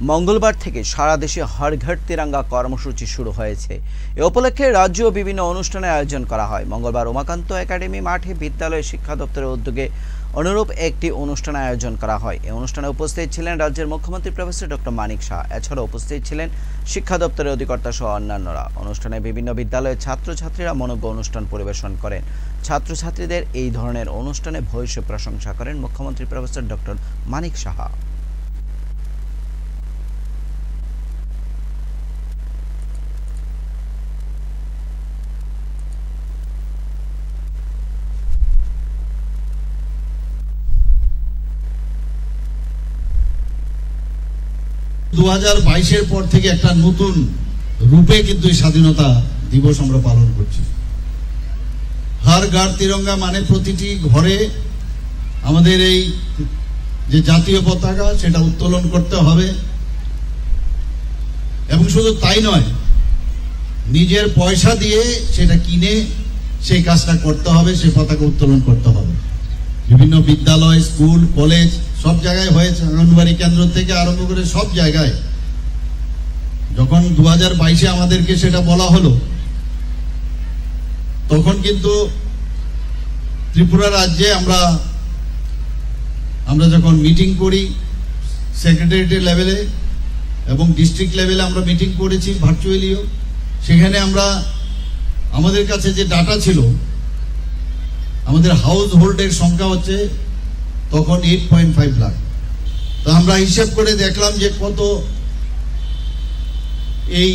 মঙ্গলবার থেকে সারা দেশে হর ঘর তিরঙ্গা কর্মসূচি শুরু হয়েছে। এ উপলক্ষে রাজ্য বিভিন্ন অনুষ্ঠানের আয়োজন করা হয়। মঙ্গলবার উমাকান্ত একাডেমি মাঠে বিদ্যালয় শিক্ষা দপ্তরের উদ্যোগে অনুরূপ একটি অনুষ্ঠান আয়োজন করা হয়। এই অনুষ্ঠানে উপস্থিত ছিলেন রাজ্যের মুখ্যমন্ত্রী প্রফেসর ডক্টর মানিক শাহ। এছাড়া উপস্থিত ছিলেন শিক্ষা দপ্তরের অধিকর্তা সহ অন্যান্যরা। অনুষ্ঠানে বিভিন্ন বিদ্যালয়ের ছাত্রছাত্রীরা মনোজ্ঞ অনুষ্ঠান পরিবেশন করেন। ছাত্রছাত্রীদের এই ধরনের অনুষ্ঠানে ভূয়সী প্রশংসা করেন মুখ্যমন্ত্রী প্রফেসর ডক্টর মানিক সাহা। দু হাজার বাইশের পর থেকে একটা নতুন রূপে কিন্তু এই স্বাধীনতা দিবস আমরা পালন করছি। হার গার তিরঙ্গা মানে প্রতিটি ঘরে আমাদের এই যে জাতীয় পতাকা, সেটা উত্তোলন করতে হবে। এবং শুধু তাই নয়, নিজের পয়সা দিয়ে সেটা কিনে সেই কাজটা করতে হবে সেই পতাকা উত্তোলন করতে হবে। বিভিন্ন বিদ্যালয়, স্কুল, কলেজ, সব জায়গায় হয়েছে। আঙ্গনবাড়ি কেন্দ্র থেকে আরম্ভ করে সব জায়গায়। যখন দু হাজার বাইশে আমাদেরকে সেটা বলা হলো, তখন কিন্তু ত্রিপুরা রাজ্যে আমরা আমরা যখন মিটিং করি সেক্রেটারিয়েট লেভেলে এবং ডিস্ট্রিক্ট লেভেলে আমরা মিটিং করেছি ভার্চুয়ালিও সেখানে আমরা, আমাদের কাছে যে ডাটা ছিল আমাদের হাউস হোল্ডের সংখ্যা হচ্ছে তখন এইট পয়েন্ট ফাইভ লাখ তো আমরা হিসেব করে দেখলাম যে কত এই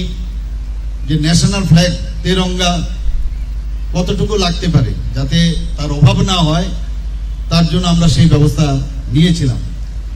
যে ন্যাশনাল ফ্ল্যাগ তেরঙ্গা কতটুকু লাগতে পারে, যাতে তার অভাব না হয়, তার জন্য আমরা সেই ব্যবস্থা নিয়েছিলাম।